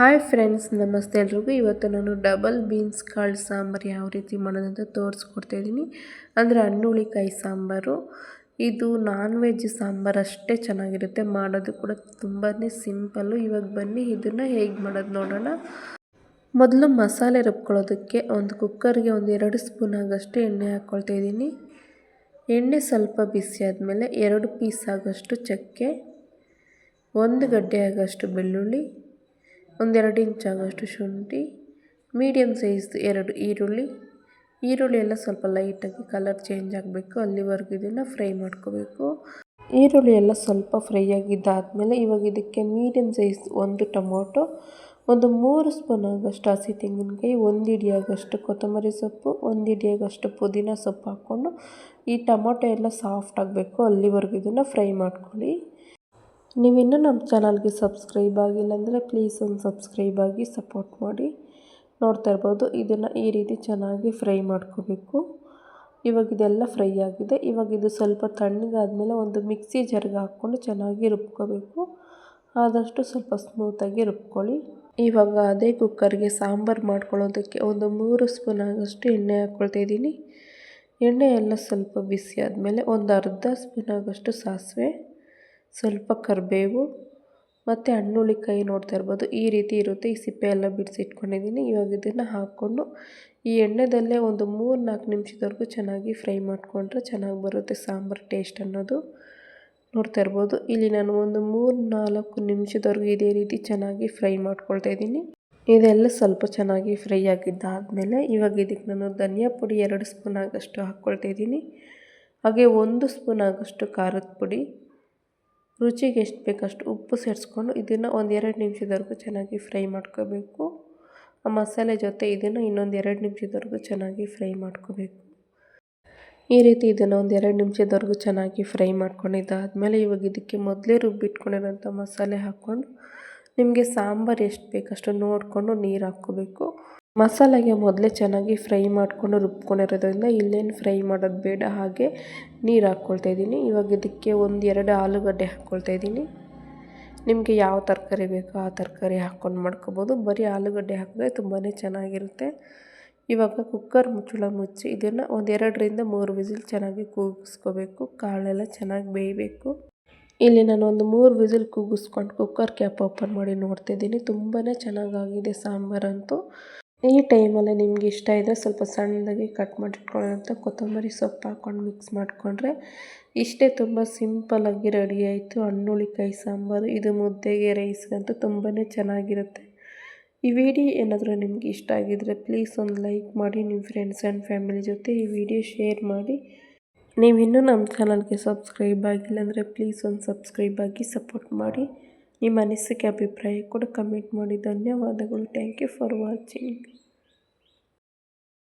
Hi friends, ನಮಸ್ತೆ ಎಲ್ರಿಗೂ. ಇವತ್ತು ನಾನು ಡಬಲ್ ಬೀನ್ಸ್ ಕಾಳು ಸಾಂಬಾರು ಯಾವ ರೀತಿ ಮಾಡೋದಂತ ತೋರಿಸ್ಕೊಡ್ತಾಯಿದ್ದೀನಿ ಅಂದರೆ ಹಣ್ಣುಳಿಕಾಯಿ ಸಾಂಬಾರು. ಇದು ನಾನ್ ವೆಜ್ ಸಾಂಬಾರು ಅಷ್ಟೇ ಚೆನ್ನಾಗಿರುತ್ತೆ. ಮಾಡೋದು ಕೂಡ ತುಂಬಾ ಸಿಂಪಲ್ಲು. ಇವಾಗ ಬನ್ನಿ, ಇದನ್ನು ಹೇಗೆ ಮಾಡೋದು ನೋಡೋಣ. ಮೊದಲು ಮಸಾಲೆ ರುಬ್ಕೊಳ್ಳೋದಕ್ಕೆ ಒಂದು ಕುಕ್ಕರ್ಗೆ ಒಂದು ಎರಡು ಸ್ಪೂನ್ ಆಗೋಷ್ಟು ಎಣ್ಣೆ ಹಾಕ್ಕೊಳ್ತಾ ಇದ್ದೀನಿ. ಎಣ್ಣೆ ಸ್ವಲ್ಪ ಬಿಸಿ ಆದಮೇಲೆ ಎರಡು ಪೀಸ್ ಆಗೋಷ್ಟು ಚಕ್ಕೆ, ಒಂದು ಗಡ್ಡೆ ಆಗೋಷ್ಟು ಬೆಳ್ಳುಳ್ಳಿ ಒಂದೆರಡು ಇಂಚ್ ಆಗೋಷ್ಟು ಶುಂಠಿ ಮೀಡಿಯಮ್ ಸೈಜ್ ಎರಡು ಈರುಳ್ಳಿ. ಈರುಳ್ಳಿ ಎಲ್ಲ ಸ್ವಲ್ಪ ಲೈಟಾಗಿ ಕಲರ್ ಚೇಂಜ್ ಆಗಬೇಕು. ಅಲ್ಲಿವರೆಗೂ ಇದನ್ನು ಫ್ರೈ ಮಾಡ್ಕೋಬೇಕು. ಈರುಳ್ಳಿ ಎಲ್ಲ ಸ್ವಲ್ಪ ಫ್ರೈ ಆಗಿದ್ದಾದಮೇಲೆ ಇವಾಗ ಇದಕ್ಕೆ ಮೀಡಿಯಮ್ ಸೈಜ್ ಒಂದು ಟೊಮೊಟೊ, ಒಂದು ಮೂರು ಸ್ಪೂನ್ ಆಗೋಷ್ಟು ಹಸಿ ತೆಂಗಿನಕಾಯಿ, ಒಂದು ಹಿಡಿಯಾಗಷ್ಟು ಕೊತ್ತಂಬರಿ ಸೊಪ್ಪು, ಒಂದು ಹಿಡಿಯಾಗಷ್ಟು ಪುದೀನ ಸೊಪ್ಪು ಹಾಕ್ಕೊಂಡು ಈ ಟೊಮೊಟೊ ಎಲ್ಲ ಸಾಫ್ಟ್ ಆಗಬೇಕು. ಅಲ್ಲಿವರೆಗೂ ಇದನ್ನು ಫ್ರೈ ಮಾಡ್ಕೊಳ್ಳಿ. ನೀವಿನ್ನೂ ನಮ್ಮ ಚಾನಲ್ಗೆ ಸಬ್ಸ್ಕ್ರೈಬ್ ಆಗಿಲ್ಲ ಅಂದರೆ ಪ್ಲೀಸ್ ಒಂದು ಸಬ್ಸ್ಕ್ರೈಬ್ ಆಗಿ ಸಪೋರ್ಟ್ ಮಾಡಿ. ನೋಡ್ತಾ ಇರ್ಬೋದು, ಇದನ್ನು ಈ ರೀತಿ ಚೆನ್ನಾಗಿ ಫ್ರೈ ಮಾಡ್ಕೋಬೇಕು. ಇವಾಗ ಇದೆಲ್ಲ ಫ್ರೈ ಆಗಿದೆ. ಇವಾಗ ಇದು ಸ್ವಲ್ಪ ತಣ್ಣಗಾದಮೇಲೆ ಒಂದು ಮಿಕ್ಸಿ ಜರ್ಗೆ ಹಾಕ್ಕೊಂಡು ಚೆನ್ನಾಗಿ ರುಬ್ಕೋಬೇಕು. ಆದಷ್ಟು ಸ್ವಲ್ಪ ಸ್ಮೂತಾಗಿ ರುಬ್ಕೊಳ್ಳಿ. ಇವಾಗ ಅದೇ ಕುಕ್ಕರ್ಗೆ ಸಾಂಬಾರು ಮಾಡ್ಕೊಳ್ಳೋದಕ್ಕೆ ಒಂದು ಮೂರು ಸ್ಪೂನ್ ಆಗಷ್ಟು ಎಣ್ಣೆ ಹಾಕ್ಕೊಳ್ತಾ ಇದ್ದೀನಿ. ಎಣ್ಣೆ ಎಲ್ಲ ಸ್ವಲ್ಪ ಬಿಸಿ ಆದಮೇಲೆ ಒಂದು ಅರ್ಧ ಸ್ಪೂನ್ ಆಗಷ್ಟು ಸಾಸಿವೆ. ಸ್ವಲ್ಪ ಕರಿಬೇವು ಮತ್ತು ಹಣ್ಣುಳಿಕಾಯಿ ನೋಡ್ತಾ ಇರ್ಬೋದು. ಈ ರೀತಿ ಇರುತ್ತೆ. ಈ ಸಿಪ್ಪೆ ಎಲ್ಲ ಬಿಡಿಸಿ ಇಟ್ಕೊಂಡಿದ್ದೀನಿ. ಇವಾಗ ಇದನ್ನು ಹಾಕ್ಕೊಂಡು ಈ ಎಣ್ಣೆದಲ್ಲೇ ಒಂದು ಮೂರು ನಾಲ್ಕು ನಿಮಿಷದವರೆಗೂ ಚೆನ್ನಾಗಿ ಫ್ರೈ ಮಾಡಿಕೊಂಡ್ರೆ ಚೆನ್ನಾಗಿ ಬರುತ್ತೆ ಸಾಂಬಾರು ಟೇಸ್ಟ್ ಅನ್ನೋದು. ನೋಡ್ತಾ ಇರ್ಬೋದು. ಇಲ್ಲಿ ನಾನು ಒಂದು ಮೂರು ನಾಲ್ಕು ನಿಮಿಷದವರೆಗೂ ಇದೇ ರೀತಿ ಚೆನ್ನಾಗಿ ಫ್ರೈ ಮಾಡ್ಕೊಳ್ತಾ ಇದ್ದೀನಿ. ಇದೆಲ್ಲ ಸ್ವಲ್ಪ ಚೆನ್ನಾಗಿ ಫ್ರೈ ಆಗಿದ್ದಾದಮೇಲೆ ಇವಾಗ ಇದಕ್ಕೆ ನಾನು ಧನಿಯಾ ಪುಡಿ ಎರಡು ಸ್ಪೂನ್ ಆಗಷ್ಟು ಹಾಕ್ಕೊಳ್ತಾ ಇದ್ದೀನಿ. ಹಾಗೆ ಒಂದು ಸ್ಪೂನ್ ಆಗಷ್ಟು ಖಾರದ ಪುಡಿ. ರುಚಿಗೆ ಎಷ್ಟು ಬೇಕಷ್ಟು ಉಪ್ಪು ಸೇರಿಸ್ಕೊಂಡು ಇದನ್ನು ಒಂದು ಎರಡು ನಿಮಿಷದವರೆಗೂ ಚೆನ್ನಾಗಿ ಫ್ರೈ ಮಾಡ್ಕೋಬೇಕು. ಆ ಮಸಾಲೆ ಜೊತೆ ಇದನ್ನು ಇನ್ನೊಂದು ಎರಡು ನಿಮಿಷದವರೆಗೂ ಚೆನ್ನಾಗಿ ಫ್ರೈ ಮಾಡ್ಕೋಬೇಕು. ಈ ರೀತಿ ಇದನ್ನು ಒಂದು ಎರಡು ನಿಮಿಷದವರೆಗೂ ಚೆನ್ನಾಗಿ ಫ್ರೈ ಮಾಡ್ಕೊಂಡಿದ್ದಾದಮೇಲೆ ಇವಾಗ ಇದಕ್ಕೆ ಮೊದಲೇ ರುಬ್ಬಿಟ್ಕೊಂಡಿರೋಂಥ ಮಸಾಲೆ ಹಾಕ್ಕೊಂಡು ನಿಮಗೆ ಸಾಂಬಾರು ಎಷ್ಟು ಬೇಕಷ್ಟು ನೋಡಿಕೊಂಡು ನೀರು ಹಾಕ್ಕೋಬೇಕು. ಮಸಾಲೆಗೆ ಮೊದಲೇ ಚೆನ್ನಾಗಿ ಫ್ರೈ ಮಾಡಿಕೊಂಡು ರುಬ್ಕೊಂಡಿರೋದ್ರಿಂದ ಇಲ್ಲೇನು ಫ್ರೈ ಮಾಡೋದು ಬೇಡ, ಹಾಗೆ ನೀರು ಹಾಕ್ಕೊಳ್ತಾ ಇದ್ದೀನಿ. ಇವಾಗ ಇದಕ್ಕೆ ಒಂದು ಎರಡು ಆಲೂಗಡ್ಡೆ ಹಾಕ್ಕೊಳ್ತಾ ಇದ್ದೀನಿ. ನಿಮಗೆ ಯಾವ ತರಕಾರಿ ಬೇಕೋ ಆ ತರಕಾರಿ ಹಾಕ್ಕೊಂಡು ಮಾಡ್ಕೊಬೋದು. ಬರೀ ಆಲೂಗಡ್ಡೆ ಹಾಕಿದ್ರೆ ತುಂಬಾ ಚೆನ್ನಾಗಿರುತ್ತೆ. ಇವಾಗ ಕುಕ್ಕರ್ ಮುಚ್ಚಳ ಮುಚ್ಚಿ ಇದನ್ನು ಒಂದು ಎರಡರಿಂದ ಮೂರು ವಿಸಿಲ್ ಚೆನ್ನಾಗಿ ಕೂಗಿಸ್ಕೋಬೇಕು. ಕಾಳೆಲ್ಲ ಚೆನ್ನಾಗಿ ಬೇಯಬೇಕು. ಇಲ್ಲಿ ನಾನು ಒಂದು ಮೂರು ವಿಸಿಲ್ ಕೂಗಿಸ್ಕೊಂಡು ಕುಕ್ಕರ್ ಕ್ಯಾಪ್ ಓಪನ್ ಮಾಡಿ ನೋಡ್ತಿದ್ದೀನಿ. ತುಂಬಾ ಚೆನ್ನಾಗಾಗಿದೆ ಸಾಂಬಾರಂತೂ. ಈ ಟೈಮಲ್ಲಿ ನಿಮ್ಗೆ ಇಷ್ಟ ಇದ್ದರೆ ಸ್ವಲ್ಪ ಸಣ್ಣದಾಗಿ ಕಟ್ ಮಾಡಿಟ್ಕೊಳ್ಳೋಂಥ ಕೊತ್ತಂಬರಿ ಸೊಪ್ಪು ಹಾಕ್ಕೊಂಡು ಮಿಕ್ಸ್ ಮಾಡಿಕೊಂಡ್ರೆ ಇಷ್ಟೇ ತುಂಬ ಸಿಂಪಲಾಗಿ ರೆಡಿ ಆಯಿತು ಕೈ ಸಾಂಬಾರು, ಇದು ಮುದ್ದೆಗೆ ರೈಸ್ಗಂತೂ ತುಂಬಾ ಚೆನ್ನಾಗಿರುತ್ತೆ. ಈ ವಿಡಿಯೋ ಏನಾದರೂ ನಿಮ್ಗೆ ಇಷ್ಟ ಆಗಿದ್ದರೆ ಪ್ಲೀಸ್ ಒಂದು ಲೈಕ್ ಮಾಡಿ, ನಿಮ್ಮ ಫ್ರೆಂಡ್ಸ್ ಆ್ಯಂಡ್ ಫ್ಯಾಮಿಲಿ ಜೊತೆ ಈ ವಿಡಿಯೋ ಶೇರ್ ಮಾಡಿ. ನೀವು ಇನ್ನೂ ನಮ್ಮ ಚಾನಲ್ಗೆ ಸಬ್ಸ್ಕ್ರೈಬ್ ಆಗಿಲ್ಲ ಅಂದರೆ ಪ್ಲೀಸ್ ಒಂದು ಸಬ್ಸ್ಕ್ರೈಬ್ ಆಗಿ ಸಪೋರ್ಟ್ ಮಾಡಿ. ನಿಮ್ಮ ಅನಿಸಿಕೆ ಅಭಿಪ್ರಾಯ ಕೂಡ ಕಮೆಂಟ್ ಮಾಡಿ. ಧನ್ಯವಾದಗಳು. Thank you for watching